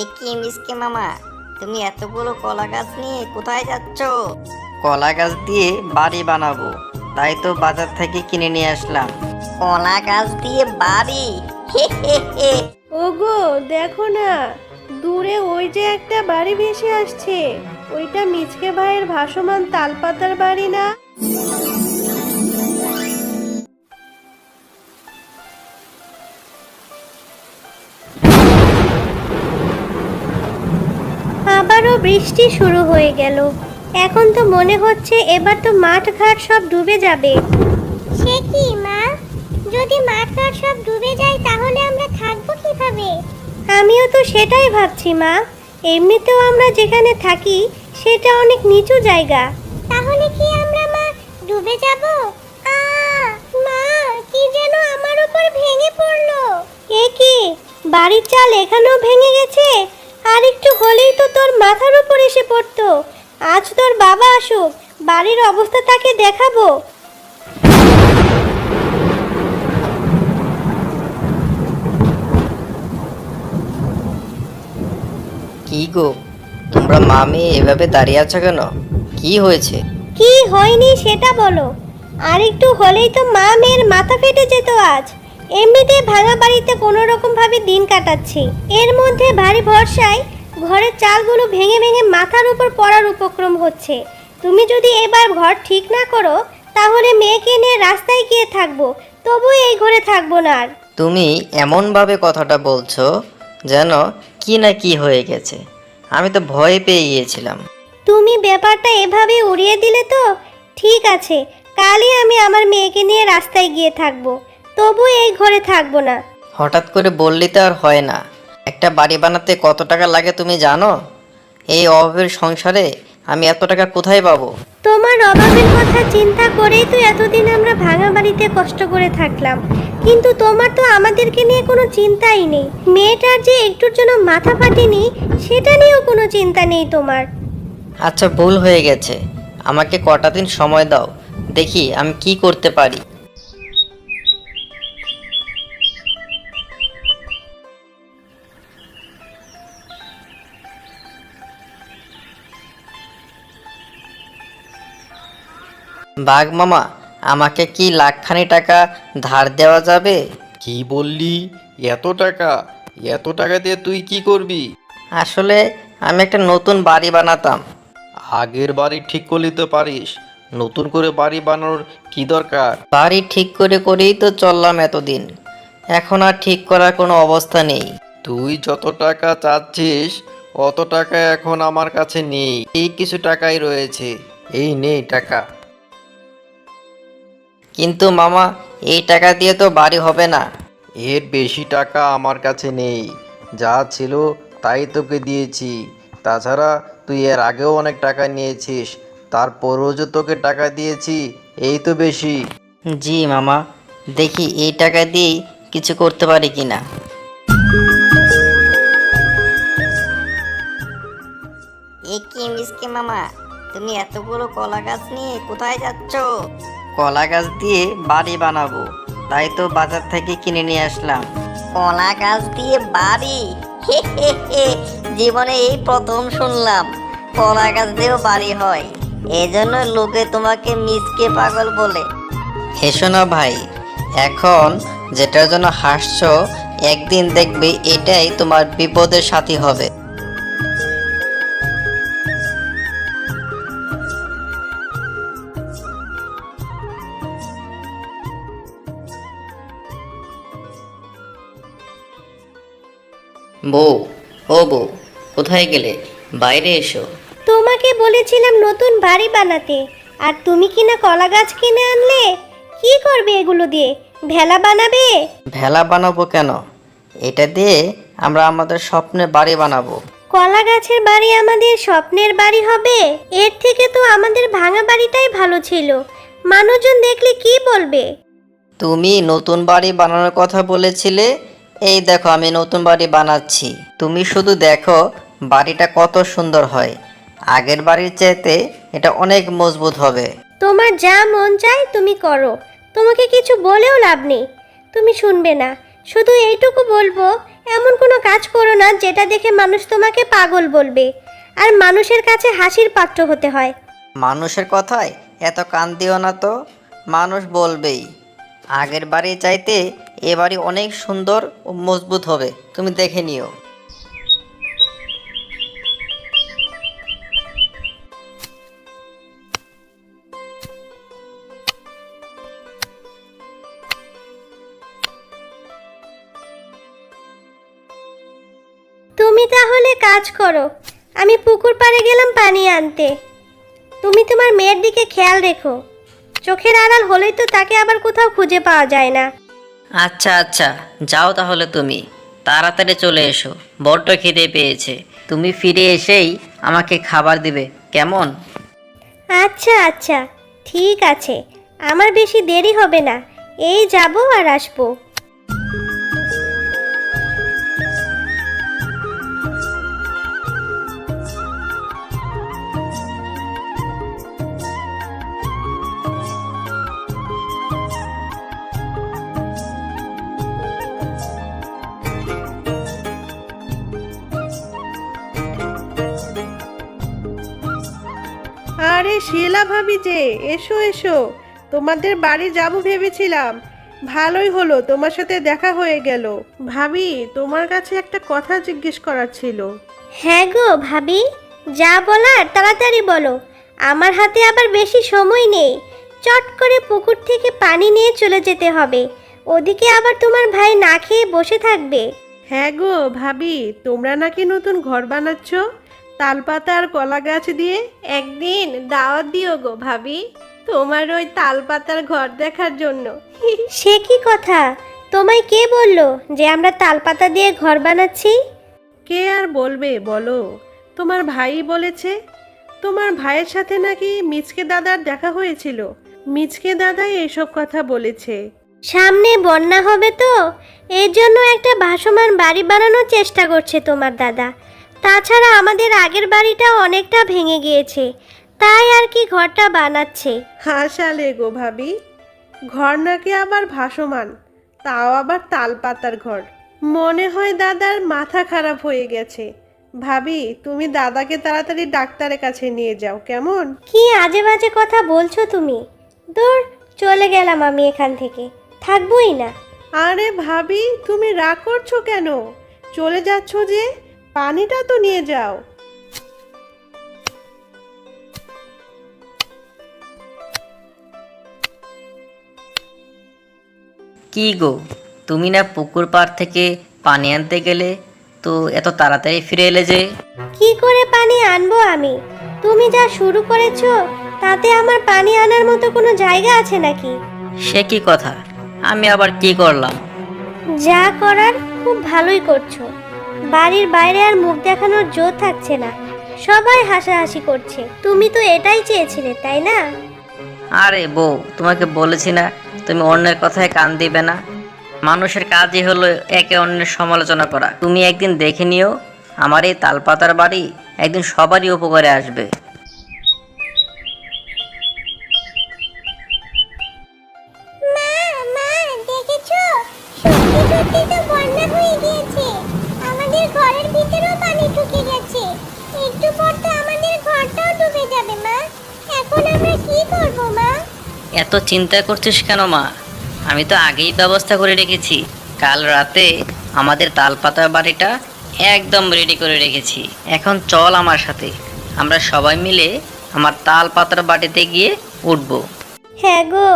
এ কি মিসকে মামা? তুমি এতগুলো কলা গাছ নিয়ে কোথায় যাচ্ছ? কলা গাছ দিয়ে বাড়ি বানাবো। তাই তো বাজার থেকে কিনে নিয়ে আসলাম। কলা গাছ দিয়ে বাড়ি? ওগো দেখো না। দূরে ওই যে একটা বাড়ি ভেসে আসছে। ওইটা মিচকে ভাইয়ের ভাসমান তালপাতার বাড়ি না? বৃষ্টি শুরু হয়ে গেল। এখন তো মনে হচ্ছে এবার তো মাঠ ঘাট সব ডুবে যাবে। সে কি মা? যদি মাঠঘাট সব ডুবে যায় তাহলে আমরা থাকব কীভাবে? আমিও তো সেটাই ভাবছি মা। এমনিতেও আমরা যেখানে থাকি সেটা অনেক নিচু জায়গা। তাহলে কি আমরা মা ডুবে যাব? আ মা কি যেন আমার উপর ভেঙে পড়ল। এ কি? বাড়ির চাল এখানেও ভেঙে গেছে? আর একটু হলেই তো তোর মাথার উপর এসে পড়তো। আজ তোর বাবা আসুক বাড়ির অবস্থা তাকে দেখাবো। কি গো তোমরা মামি এভাবে দাঁড়িয়ে আছো কেন? কি হয়েছে? কি হয়নি সেটা বলো। আর একটু হলেই তো মা মেয়ের মাথা ফেটে যেত আজ। এমনিতে ভাঙা বাড়িতে কোনো রকম ভাবে দিন কাটাচ্ছি। এর মধ্যে ভারী ভরসায় ঘরের চালগুলো ভেঙে ভেঙে মাথার উপর পড়ার উপক্রম হচ্ছে। তুমি যদি এবার ঘর ঠিক না করো তাহলে মেয়েকে নিয়ে রাস্তায় গিয়ে থাকব। তবু এই ঘরে থাকব না আর। তুমি এমনভাবে কথাটা বলছো যেন কি না কি হয়ে গেছে। আমি তো ভয় পেয়ে গিয়েছিলাম। তুমি ব্যাপারটা এভাবে উড়িয়ে দিলে তো ঠিক আছে। কালই আমি আমার মেয়েকে নিয়ে রাস্তায় গিয়ে থাকব। তবু এই ঘরে থাকব না। হঠাৎ করে বললে তো আর হয় না। একটা বাড়ি বানাতে কত টাকা লাগে তুমি জানো? এই অভাবের সংসারে আমি এত টাকা কোথায় পাবো? তোমার অভাবের কথা চিন্তা করেই তো এতদিন আমরা ভাঙা বাড়িতে কষ্ট করে থাকলাম। কিন্তু তোমার তো আমাদেরকে নিয়ে কোনো চিন্তাই নেই। মেয়েটার যে একটুর জন্য মাথা ফাটেনি সেটা নিয়েও কোনো চিন্তা নেই তোমার। আচ্ছা ভুল হয়ে গেছে। আমাকে কটা দিন সময় দাও। দেখি আমি কি করতে পারি। বাঘ মামা আমাকে কি লাখখানি টাকা ধার দেওয়া যাবে? কি বললি? এত টাকা? এত টাকা দিয়ে তুই কি করবি? আসলে আমি একটা নতুন বাড়ি বানাতাম। আগের বাড়ি ঠিক করলি তো পারিস। নতুন করে বাড়ি বানানোর কি দরকার? বাড়ি ঠিক করে করেই তো চললাম এতদিন। এখন আর ঠিক করার কোনো অবস্থা নেই। তুই যত টাকা চাচ্ছিস অত টাকা এখন আমার কাছে নেই। এই কিছু টাকাই রয়েছে। এই নেই টাকা। কিন্তু মামা এই টাকা দিয়ে তো বাড়ি হবে না। এর বেশি টাকা আমার কাছে নেই। যা ছিল তাই তোকে দিয়েছি। তাছাড়া তুই এর আগেও অনেক টাকা নিয়েছিস। তারপরও যে তোকে টাকা দিয়েছি এই তো বেশি। জি মামা দেখি এই টাকা দিয়েই কিছু করতে পারি কি না এ কি মিসকে মামা তুমি এতগুলো কলা গাছ নিয়ে কোথায় যাচ্ছ? কলা গাছ দিয়ে বাড়ি বানাবো। তাই তো বাজার থেকে কিনে নিয়ে আসলাম। কলা গাছ দিয়ে বাড়ি? হে হে হে জীবনে এই প্রথম শুনলাম। কলা গাছ দিয়েও বাড়ি হয়। এজন্য লোকে তোমাকে মিসকে পাগল বলে। হেসো না ভাই এখন যেটার জন্য হাসছো একদিন দেখবে এটাই তোমার বিপদের সাথী হবে। বউ ও বউ কোথায় গেলে? বাইরে এসো। তোমাকে বলেছিলাম নতুন বাড়ি বানাতে। আর তুমি কিনা কলা গাছ কিনে আনলে? কি করবে এগুলো দিয়ে? ভেলা বানাবে? ভেলা বানাবো কেন? এটা দিয়ে আমরা আমাদের স্বপ্নের বাড়ি বানাবো। কলা গাছের বাড়ি আমাদের স্বপ্নের বাড়ি হবে? এর থেকে তো আমাদের ভাঙা বাড়িটাই ভালো ছিল। মানুষজন দেখলে কি বলবে? তুমি নতুন বাড়ি বানানোর কথা বলেছিলে এই দেখো আমি নতুন বাড়ি বানাচ্ছি। তুমি শুধু দেখো বাড়িটা কত সুন্দর হয়। আগের বাড়ির চাইতে এটা অনেক মজবুত হবে। তোমার যা মন চায় তুমি করো। তোমাকে কিছু বলেও লাভ নেই। তুমি শুনবে না। শুধু এইটুকু বলব এমন কোনো কাজ করো না যেটা দেখে মানুষ তোমাকে পাগল বলবে। আর মানুষের কাছে হাসির পাত্র হতে হয়। মানুষের কথায় এত কান দিও না তো। মানুষ বলবেই। আগের বাড়ি চাইতে এ বাড়ি অনেক সুন্দর ও মজবুত হবে। তুমি দেখে নিও। তুমি তাহলে কাজ করো। আমি পুকুর পাড়ে গেলাম পানি আনতে। তুমি তোমার মেয়ের দিকে খেয়াল রেখো। চোখের আড়াল হলেই তো তাকে আবার কোথাও খুঁজে পাওয়া যায় না। আচ্ছা আচ্ছা যাও তাহলে তুমি। তাড়াতাড়ি চলে এসো বড্ড খিদে পেয়েছে। তুমি ফিরে এসেই আমাকে খাবার দিবে কেমন? আচ্ছা আচ্ছা ঠিক আছে। আমার বেশি দেরি হবে না। এই যাব আর আসব। শিলা ভাবি যে এসো এসো। তোমাদের বাড়ি যাব ভেবেছিলাম। ভালোই হলো তোমার সাথে দেখা হয়ে গেল। ভাবি তোমার কাছে একটা কথা জিজ্ঞেস করার ছিল। হ্যাঁ গো ভাবি। যা বলার তাড়াতাড়ি বলো। আমার হাতে আবার বেশি সময় নেই। চট করে পুকুর থেকে পানি নিয়ে চলে যেতে হবে। ওদিকে আবার তোমার ভাই না খেয়ে বসে থাকবে। হ্যাঁ গো ভাবি তোমরা নাকি নতুন ঘর বানাচ্ছ? তালপাতা আর কলা গাছ দিয়ে একদিন দাওয়াত দিও গো ভাবি তোমার ওই তালপাতার ঘর দেখার জন্য। সে কি কথা? তোমায় কে বলল যে আমরা তালপাতা দিয়ে ঘর বানাচ্ছি? কে আর বলবে বলো? তোমার ভাই বলেছে তোমার ভাইয়ের সাথে নাকি মিচকে দাদার দেখা হয়েছিল। মিচকে দাদাই এসব কথা বলেছে। সামনে বন্যা হবে তো এর জন্য একটা ভাসমান বাড়ি বানানোর চেষ্টা করছে তোমার দাদা। তাছাড়া আমাদের আগের বাড়িটা অনেকটা ভেঙে গিয়েছে। তাই আর কি ঘরটা বানাচ্ছে? হাসালে গো ভাবি। ঘর নাকি আবার ভাসমান তাও আবার তালপাতার ঘর। মনে হয় দাদার মাথা খারাপ হয়ে গেছে। ভাবি তুমি দাদাকে তাড়াতাড়ি ডাক্তারের কাছে নিয়ে যাও কেমন? কি আজে বাজে কথা বলছো তুমি? দূর চলে গেলাম আমি এখান থেকে। থাকবোই না। আরে ভাবি তুমি রাগ করছ কেন? চলে যাচ্ছ যে? পানিটা তো নিয়ে যাও। কি গো তুমি না পুকুর পাড় থেকে পানি আনতে গেলে তো এত তাড়াতাড়ি ফিরে এলে যে? কি করে পানি আনব আমি? তুমি যা শুরু করেছ তাতে আমার পানি আনার মতো কোনো জায়গা আছে নাকি? সে কি কথা? আমি আবার কি করলাম? যা করার খুব ভালোই করছ। বাড়ির বাইরে আর মুখ দেখানোর জোর থাকছে না। সবাই হাসাহাসি করছে। তুমি তো এটাই চেয়েছিলে, তাই না? আরে বউ, তোমাকে বলেছি না, তুমি অন্যের কথায় কান দিবে না। মানুষের কাজই হলো একে অন্যের সমালোচনা করা। তুমি একদিন দেখে নিও আমার এই তালপাতার বাড়ি একদিন সবারই উপকারে আসবে। এত চিন্তা করছিস কেন মা? আমি তো আগেই ব্যবস্থা করে রেখেছি। কাল রাতে আমাদের তালপাতার বাড়িটা একদম রেডি করে রেখেছি। এখন চল আমার সাথে। আমরা সবাই মিলে আমার তালপাতার বাড়িতে গিয়ে উঠবো। হ্যাঁ গো,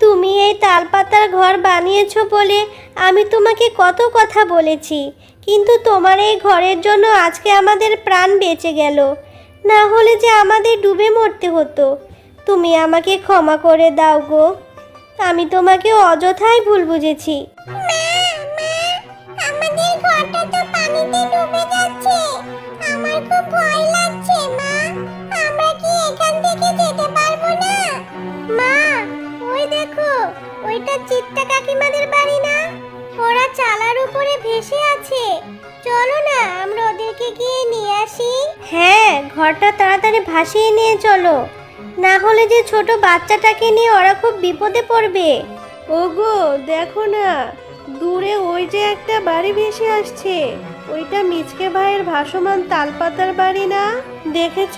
তুমি এই তালপাতার ঘর বানিয়েছো বলে আমি তোমাকে কত কথা বলেছি। কিন্তু তোমার এই ঘরের জন্য আজকে আমাদের প্রাণ বেঁচে গেল। না হলে যে আমাদের ডুবে মরতে হতো। তুমি আমাকে ক্ষমা করে দাও গো। আমি তোমাকে অযথাই ভুল বুঝেছি। আমাদের ঘরটা তো পানিতে ডুবে যাচ্ছে। আমার খুব ভয় লাগছে মা। আমরা কি এখান থেকে যেতে পারব না? মা ওই দেখো ওইটা চিত্তা কাকিমাদের বাড়ি না? ওরা চালার উপরে ভেসে আছে। চলো না আমরা ওদেরকে গিয়ে নিয়ে আসি। হ্যাঁ ঘরটা তাড়াতাড়ি ভাসিয়ে নিয়ে চলো। না হলে যে ছোট বাচ্চাটাকে নিয়ে ওরা খুব বিপদে পড়বে। ওগো দেখো না দূরে ওই যে একটা বাড়ি ভেসে আসছে। ওইটা মিচকে ভাইয়ের ভাসমান তালপাতার বাড়ি না? দেখেছ?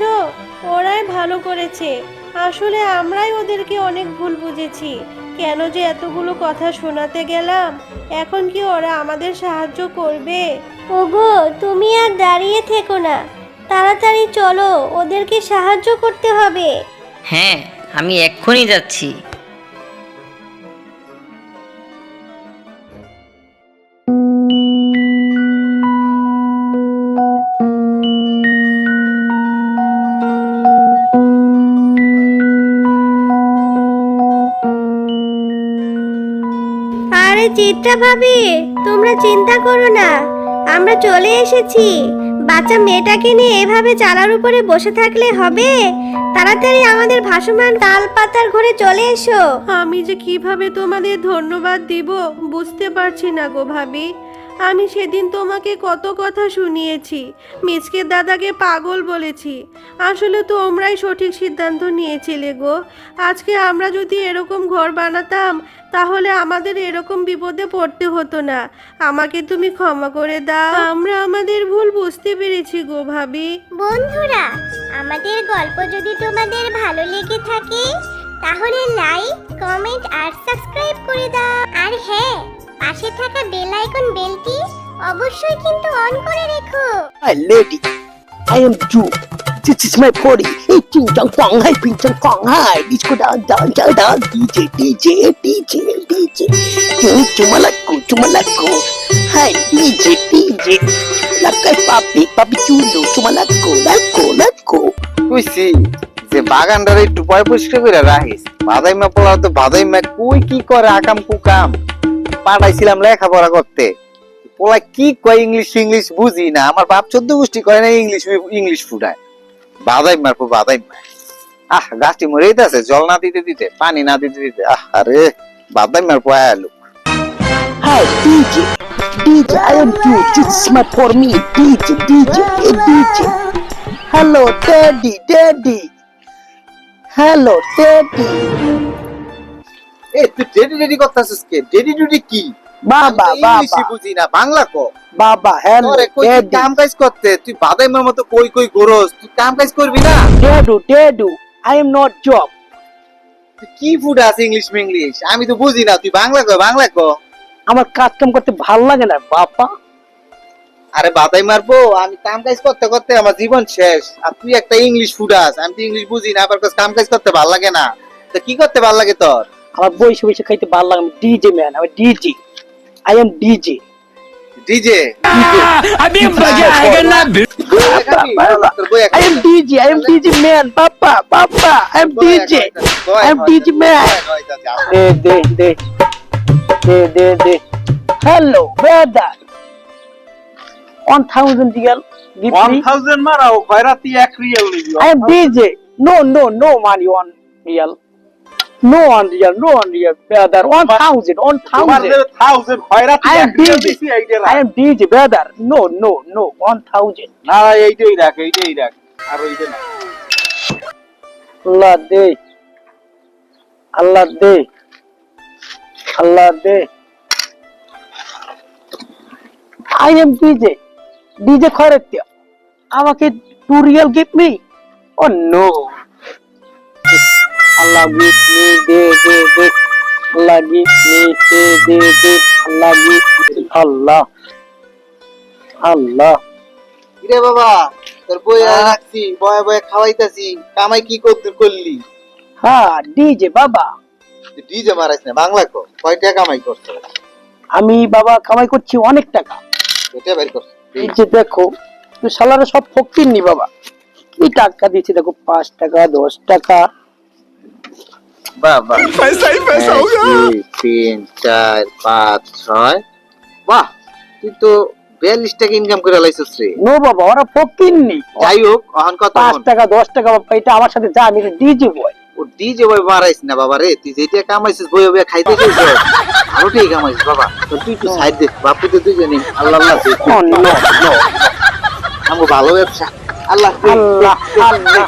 ওরাই ভালো করেছে। আসলে আমরাই ওদেরকে অনেক ভুল বুঝেছি। কেন যে এতগুলো কথা শোনাতে গেলাম এখন কি ওরা আমাদের সাহায্য করবে? ওগো তুমি আর দাঁড়িয়ে থেকো না। তাড়াতাড়ি চলো ওদেরকে সাহায্য করতে হবে। হ্যাঁ আমি এক্ষুনি যাচ্ছি। আরে চিত্রা ভাবি তোমরা চিন্তা করো না আমরা চলে এসেছি। বাচ্চা মেয়েটাকে নিয়ে এভাবে চালার উপরে বসে থাকলে হবে? তাড়াতাড়ি আমাদের ভাসমান তাল পাতার ঘরে চলে এসো। আমি যে কীভাবে তোমাদের ধন্যবাদ দিব বুঝতে পারছি না গো ভাবি। আমি সেদিন তোমাকে কত কথা শুনিয়েছি। মিচকে দাদাকে পাগল বলেছি। আসলে তোমরাই সঠিক সিদ্ধান্ত নিয়েছিলে গো। আজকে আমরা যদি এরকম ঘর বানাতাম, তাহলে আমাদের এরকম বিপদে পড়তে হতো না। আমাকে তুমি ক্ষমা করে দাও। আমরা আমাদের ভুল বুঝতে পেরেছি গো ভাবি। বন্ধুরা, আমাদের গল্প যদি তোমাদের ভালো লেগে থাকে, তাহলে লাইক কমেন্ট আর সাবস্ক্রাইব করে দাও। আর হ্যাঁ পাশে থাকা বেল আইকন বেলটি অবশ্যই কিন্তু অন করে রেখো। I lady I am zoo this is my এই টিং টং পং হাই পিং টং কং হাই ডিসকো ডা ডা ডা ডা ডিজে ডিজে ডিজে ডিজে কি তোমালা কো তোমালা কো হাই ডিজে ডিজে লাকাই পাপি পাপি চুলো তোমালা কো লাকো লাকো উইসি যে বাগান ধরে টুপায় পরিষ্কার করে রাখিস। বাদাই মাপলা তো বাদাই মাপ কই কি করে আকাম কুকাম। পাঠাইছিলাম লেখাপড়া করতে। পোলা কি কয় ইংলিশ ইংলিশ বুঝি না। আমার বাপ চোদ্দ গোষ্ঠী করে না ইংলিশ ইংলিশ ফুটায়। বাদাই মারপো বাদাই মা আহ গাছটি মরে আছে জল না দিতে দিতে পানি না দিতে দিতে। আহ আরে বাদাই মার পো আয়ালু Hi, DJ. DJ, I am Daddy. এ তুই ডেডি ডেডি করতেছিস কে? ডেডি ডুডি কি? Baba, ইংলিশই বুঝি না বাংলা কো? Baba, hello, তোরে কই কাম কাজ করতে? তুই বাদাইমার মতো কই কই গরস তুই কাম কাজ করবি না? Dadu, Dadu, I am not job. কি ফুড আছে ইংলিশ ইংলিশ আমি তো বুঝি না তুই বাংলা কো বাংলা কো? আমার কাজ কাম করতে ভালো লাগে না বাবা। আরে বাদাই মারবো আমি কাম কাজ করতে করতে আমার জীবন শেষ। আর তুই একটা ইংলিশ ফুড আস আমি তো ইংলিশ বুঝি না আবার কস কাম কাজ করতে ভালো লাগে না। তো কি করতে ভালো লাগে তোর? আমার বসে বসে খাইতে ভালো লাগে ডিজে ম্যান আমি DJ I am DJ DJ আমি বাজে আইগা না I am DJ I am DJ man papa papa I am DJ I am DJ man দে দে দে দে দে দে হ্যালো ব্রাদার মারাও নিবি I am DJ no no no money 1 real No one real, no one real, brother. One thousand, one thousand. Thousand খয়রাতি I am DJ. I am DJ, brother. No, no, no, one thousand. না এইটাই রাখ এইটাই রাখ আর ওইটা না আল্লাহ দে আল্লাহ দে আল্লাহ দে আই এম ডিজে ডিজে খয়রাত্য আমাকে টু রিয়েল গিভ মি ও নো আল্লাহ গিভ মি দে দে দে আল্লাহ গিভ আল্লাহ আল্লাহ রে বাবা তোর বই রাখছি বয়ে বয়ে খাওয়াইতাছি কামাই কি করতে করলি? হ্যাঁ ডিজে বাবা। ডিজে না বাংলা কো কয় টাকা কামাই করছ? আমি বাবা কামাই করছি অনেক টাকা। এটা বের কর। এই যে দেখো তুই সালারে সব ফকির নি বাবা। কি টাকা দিয়েছি দেখো পাঁচ টাকা দশ টাকা। বাবা তিন চার পাঁচ ছয়। বাহ তুই তো বিয়াল্লিশ টাকা ইনকাম করে লাইছিস রে। নো বাবা ওরা ফকির নি। যাই হোক অহন কত পাঁচ টাকা দশ টাকা বাবা এটা আমার সাথে যা আমি ডিজে বয়। ও ডিজে বই মারাইছ না বাবা রে তুই যেটা কামাইছিস বই বই খাইতে চাইছিস আরও টাকা কামাইছিস বাবা। তো তুই একটু সাইড দে বাপু তো তুই জানি আল্লাহ আল্লাহ দে। নো নো আমার ভালো ব্যবসা। আল্লাহ আল্লাহ আল্লাহ।